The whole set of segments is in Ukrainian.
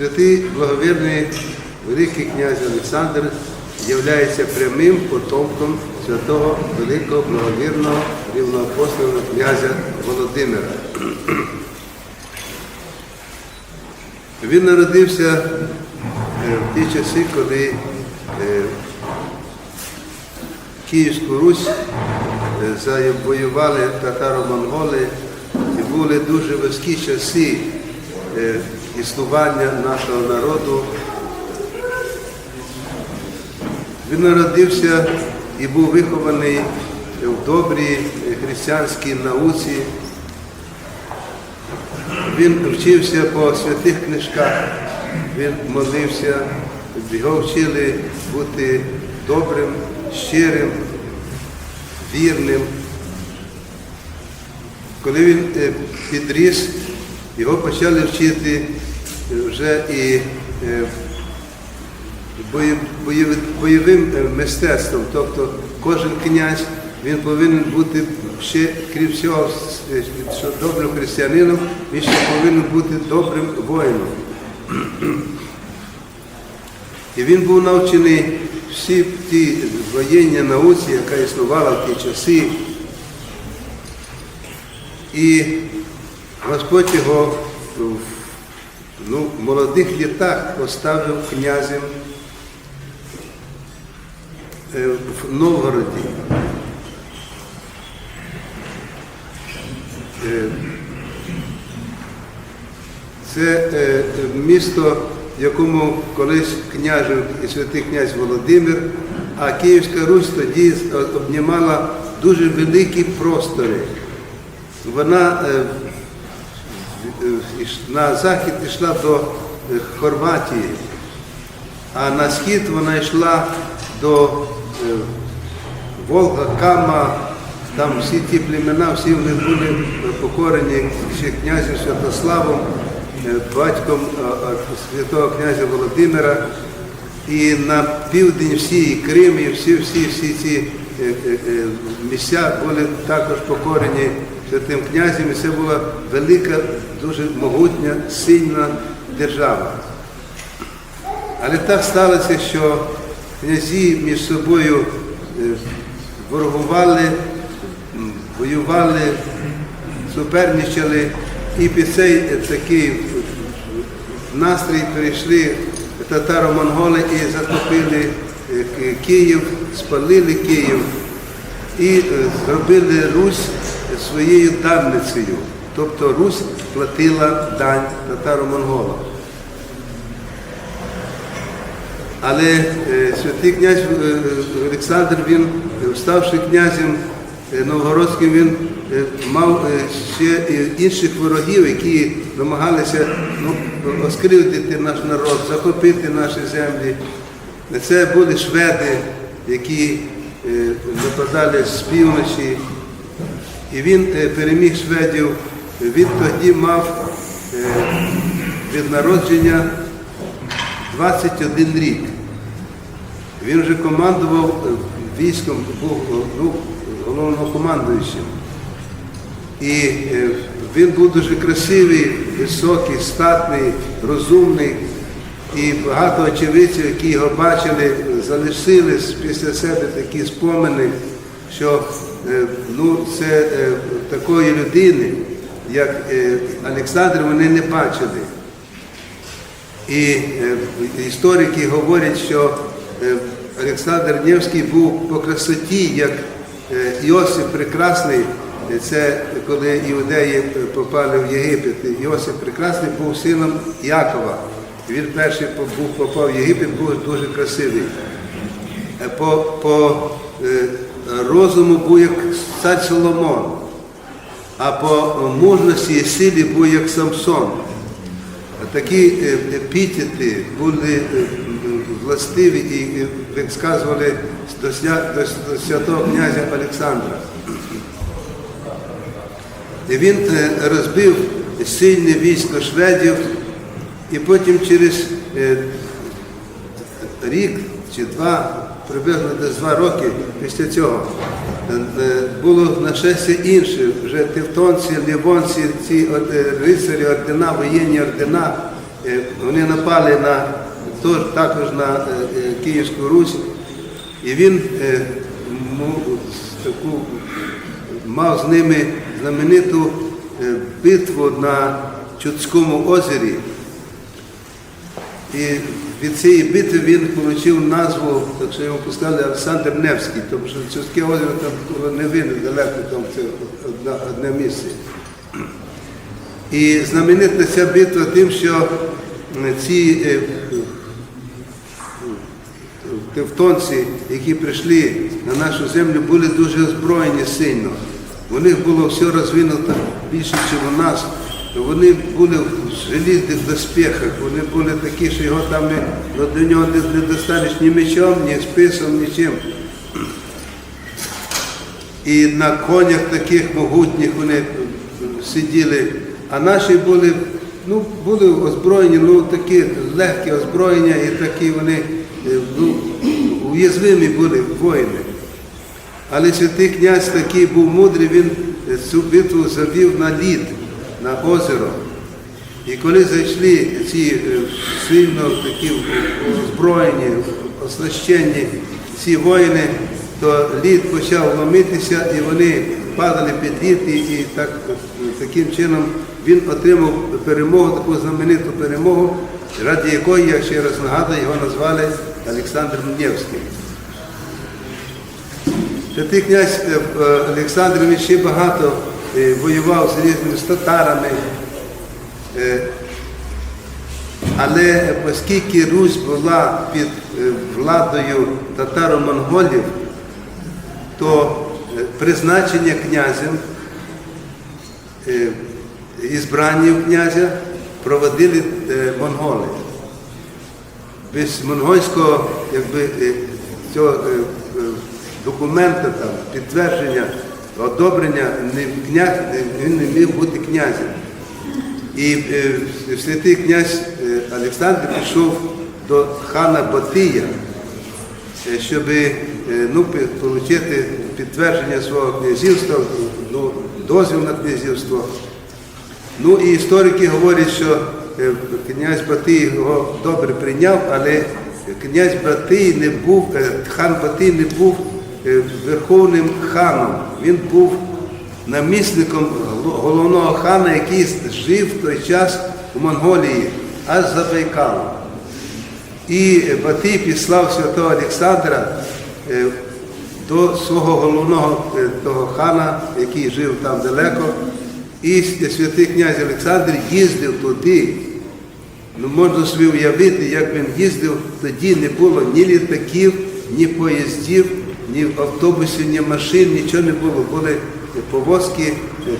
Святий благовірний великий князь Олександр являється прямим потомком святого великого благовірного рівноапостольного князя Володимира. Він народився е, в ті часи, коли е, Київську Русь е, завоювали татаро-монголи і були дуже важкі часи існування нашого народу. Він народився і був вихований в добрій християнській науці. Він вчився по святих книжках, він молився, його вчили бути добрим, щирим, вірним. Коли він е, підріс, його почали вчити вже і е, бойовим е, мистецтвом. Тобто кожен князь він повинен бути ще, крім всього, е, що добрим християнином, він ще повинен бути добрим воїном. І він був навчений всі ті воєнні науці, яка існувала в ті часи. І Господь його в ну, в молодих літах поставив князем е, в Новгороді. Е, Це е, місто, якому колись княжив і святий князь Володимир, а Київська Русь тоді обнімала дуже великі простори. Вона на захід йшла до е, Хорватії, а на схід вона йшла до е, Волга, Кама, там всі ті племена, всі вони були е, покорені ще князем Святославом, е, батьком е, е, святого князя Володимира. І на південь всі і Крим, і всі, всі, всі ці е, е, е, місця були також покорені святим князем. І це була велика, дуже могутня, сильна держава. Але так сталося, що князі між собою е, ворогували, воювали, суперничали, і під цей е, такий е, настрій перейшли татаро-монголи і захопили Київ, спалили Київ і зробили Русь своєю данницею. Тобто Русь платила дань татаро-монголам. Але е, святий князь е, Олександр, він, е, ставши князем е, новгородським, він е, мав е, ще інших ворогів, які намагалися ну, оскривдити наш народ, захопити наші землі. Це були шведи, які е, нападали з півночі. І він е, переміг шведів. Він тоді мав е, від народження 21 рік. Він вже командував е, військом, був, був головнокомандуючим. І е, він був дуже красивий, високий, статний, розумний. І багато очевидців, які його бачили, залишили після себе такі спомини, що е, ну, це е, такої людини, як е, Олександр, вони не бачили. І е, історики говорять, що е, Олександр Невський був по красоті, як Іосиф Прекрасний. Це коли іудеї попали в Єгипет. І Іосиф Прекрасний був сином Якова. Він перший був попав в Єгипет, був дуже красивий. По, по розуму був як цар Соломон, а по мужності і силі був як Самсон. Такі е, епітети були е, властиві і, е, як сказували, до, святого князя Олександра. І він е, розбив сильне військо шведів, і потім через е, рік чи два, приблизно десь два роки після цього, е, було нашестя інше, вже тевтонці, лівонці, ці е, рицарі ордена, воєнні ордена, е, вони напали на також на Київську Русь, і він таку мав з ними знамениту битву на Чудському озері. І від цієї битви він отримав назву, так що йому поставили Олександр Невський, тому що Чудське озеро там не видно далеко, там це одна, одне місце. І знаменита ця битва тим, що м, ці е, тевтонці, які прийшли на нашу землю, були дуже озброєні сильно. У них було все розвинуто більше, ніж у нас. Вони були в желізних доспіхах, вони були такі, що його там не, ну, до нього не, не достанеш ні мечом, ні списом, нічим. І на конях таких могутніх вони сиділи. А наші були, ну, були озброєні, ну такі легкі озброєння, і такі вони е, ну, уязвимі були воїни. Але святий князь такий був мудрий, він цю битву завів на лід, на озеро. І коли зайшли ці е, сильно такі озброєні, оснащені ці воїни, то лід почав ломитися і вони падали під лід, і, так, таким чином він отримав перемогу, таку знамениту перемогу, ради якої, я ще раз нагадую, його назвали Олександр Невський. Святий князь е, Олександр він ще багато воював з різними з татарами. Е, Але оскільки Русь була під е, владою татаро-монголів, то е, призначення князем, е, ізбрання князя проводили е, монголи. Без монгольського якби, е, цього е, е, документа, там, підтвердження, одобрення, не- князь, він не міг бути князем. І е, святий князь е, Олександр пішов до хана Батия, е, щоб ну, отримати підтвердження свого князівства, ну, дозвіл на князівство. Ну і історики говорять, що князь Батий його добре прийняв, але князь Батий не був, хан Батий не був верховним ханом. Він був намісником головного хана, який жив в той час у Монголії, аж за Байкалом. І Батий післав святого Олександра е, до свого головного е, того хана, який жив там далеко. І святий князь Олександр їздив туди. Ну, можна собі уявити, як він їздив, тоді не було ні літаків, ні поїздів, ні автобусів, ні машин, нічого не було. Були повозки,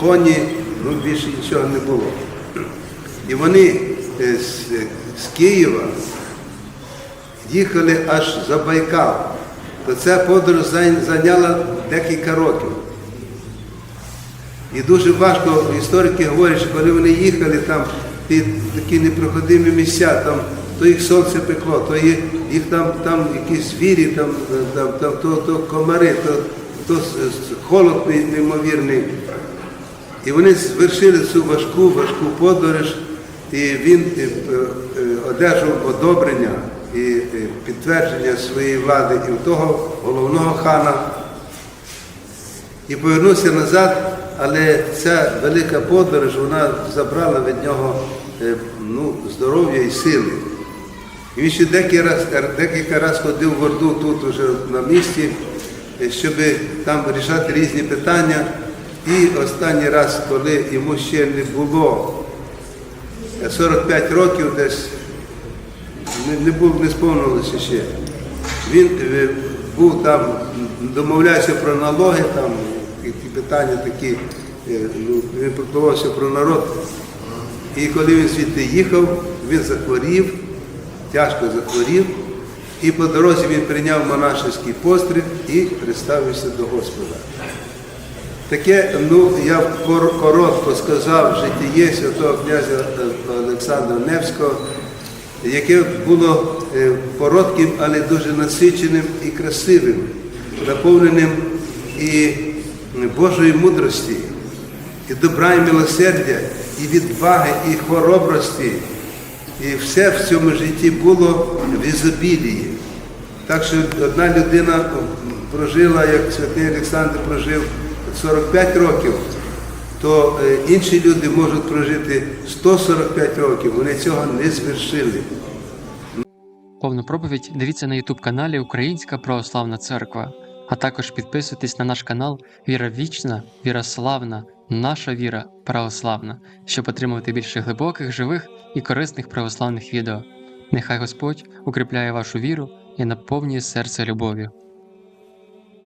коні, ну більше нічого не було. І вони е, з, з Києва їхали аж за Байкал. То ця подорож зайняла декілька років. І дуже важко, історики говорять, що коли вони їхали там, ті такі непроходимі місця, там, то їх сонце пекло, то їх, їх там, там якісь звірі, там, там, там, то, то комари, то, то холод неймовірний. І вони звершили цю важку, важку подорож, і він е, е, одержав одобрення і е, підтвердження своєї влади і у того головного хана і повернувся назад, але ця велика подорож вона забрала від нього ну, здоров'я і сили. І він ще декілька раз, декілька раз ходив в Орду тут уже на місці, е, щоб там вирішати різні питання. І останній раз, коли йому ще не було е, 45 років десь, не, був, не сповнилося ще. Він е, був там, домовлявся про налоги, там які питання такі, е, ну, він піклувався про народ. І коли він звідти їхав, він захворів, тяжко захворів, і по дорозі він прийняв монашеський постріл і представився до Господа. Таке, ну, я коротко сказав житіє святого князя е, Олександра Невського, яке було е, коротким, але дуже насиченим і красивим, наповненим і Божої мудрості, і добра і милосердя, і відваги, і хоробрості, і все в цьому житті було в ізобілії. Так що одна людина прожила, як святий Олександр прожив 45 років, то е, інші люди можуть прожити 145 років, вони цього не звершили. Повну проповідь дивіться на YouTube каналі Українська Православна Церква, а також підписуйтесь на наш канал Віра Вічна, Віра Славна, Наша Віра Православна, щоб отримувати більше глибоких, живих і корисних православних відео. Нехай Господь укріпляє вашу віру і наповнює серце любов'ю.